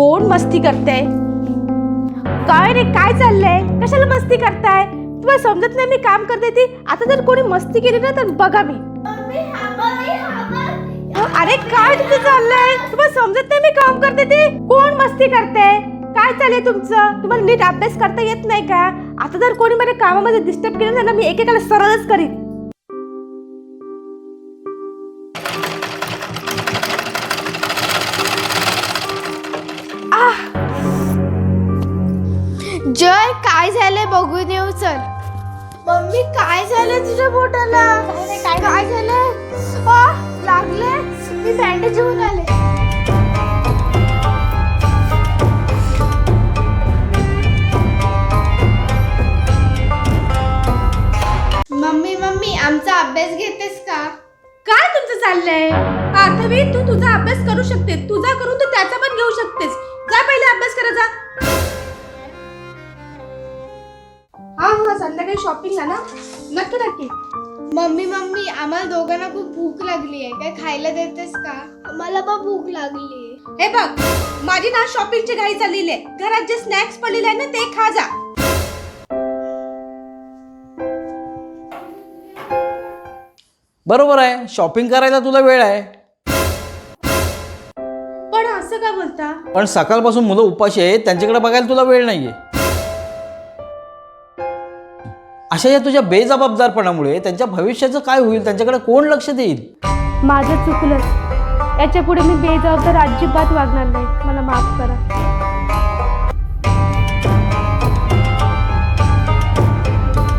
कोण मस्ती करते काय रे काय चाललंय? कशाला मस्ती करताय? तुम्हाला समजत नाही मी काम करते ती? आता जर कोणी मस्ती केली ना तर बघा मी. अरे काय तुझं चाललंय? तुम्हाला समजत नाही मी काम करते ती? कोण मस्ती करते काय चाललंय तुमचं? तुम्हाला नीट अभ्यास करता येत नाही का? आता जर कोणी माझ्या कामामध्ये डिस्टर्ब केलं ना मी एकेकाला सरळच करीन. जय काय झालंय बघून येऊ चल. मम्मी काय झालंय तुझ्या बोटाला काय झालंय? लागले मी बँडेज घेऊन आले. मम्मी मम्मी आमचा अभ्यास घेतेस का? काय तुमचं चाललंय? पार्थवी तू तुझा अभ्यास करू शकते तुझा करून तू त्याचा पण हा संध्याकाळी शॉपिंगला ना? नक्की नक्की. मम्मी मम्मी आम्हाला दोघांना खूप भूक लागली आहे. काय खायला देतेस का? मला पण भूक लागली हे बघ माझी ना शॉपिंगची घाई चाललेली आहे. घरात जे स्नॅक्स पडलेले आहे ना ते खा जा. बरोबर आहे. शॉपिंग करायला तुला वेळ आहे. पण असं का बोलता? पण सकाळपासून मुलं उपाशी आहेत त्यांच्याकडे बघायला तुला वेळ नाही आहे अशा या तुझ्या बेजबाबदारपणामुळे त्यांच्या भविष्याचं काय होईल त्यांच्याकडे कोण लक्ष देईल? माझं चुकलं याच्यापुढे मी बेजबाबदार अजिबात वागणार नाही. मला माफ करा.